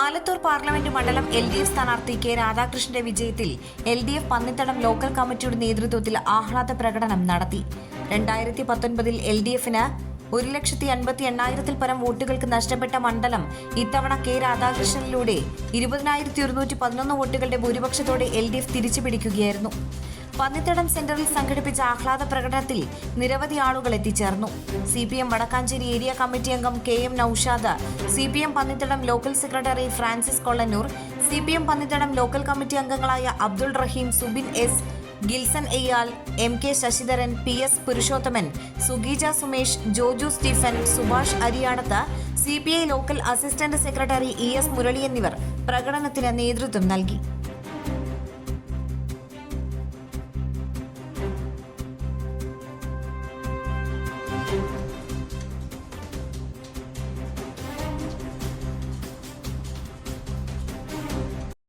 Alathur parliament മണ്ഡലം L D F സ്ഥാനാർത്ഥി K രാധാകൃഷ്ണന്റെ വിജയത്തിൽ L D F Pannithadam local committee നേതൃത്വത്തിൽ ആഹ്ലാദ പ്രകടനം നടത്തി. രണ്ടായിരത്തി പത്തൊൻപതിൽ എൽ ഡി എഫിന് ഒരു ലക്ഷത്തി അൻപത്തി എണ്ണായിരത്തിൽ പരം വോട്ടുകൾക്ക് നഷ്ടപ്പെട്ട മണ്ഡലം ഇത്തവണ കെ രാധാകൃഷ്ണനിലൂടെ ഇരുപതിനായിരത്തി ഒരുന്നൂറ്റി പതിനൊന്ന് വോട്ടുകളുടെ ഭൂരിപക്ഷത്തോടെ എൽ ഡി എഫ് തിരിച്ചുപിടിക്കുകയായിരുന്നു. പന്നിത്തടം സെന്ററിൽ സംഘടിപ്പിച്ച ആഹ്ലാദ പ്രകടനത്തിൽ നിരവധി ആളുകൾ എത്തിച്ചേർന്നു. C P M Vadakkanchery area committee അംഗം K M Noushad C P M Pannithadam local secretary Francis Kollannur C P M Pannithadam local committee അംഗങ്ങളായ Abdul Rahim Subin S Gilson Eyyal M K Sasidharan P S Purushothaman സുഗീജ Sumesh Joju Stephen Subhash Ariyadath C P I local assistant secretary E S Murali എന്നിവർ പ്രകടനത്തിന് നേതൃത്വം നൽകി.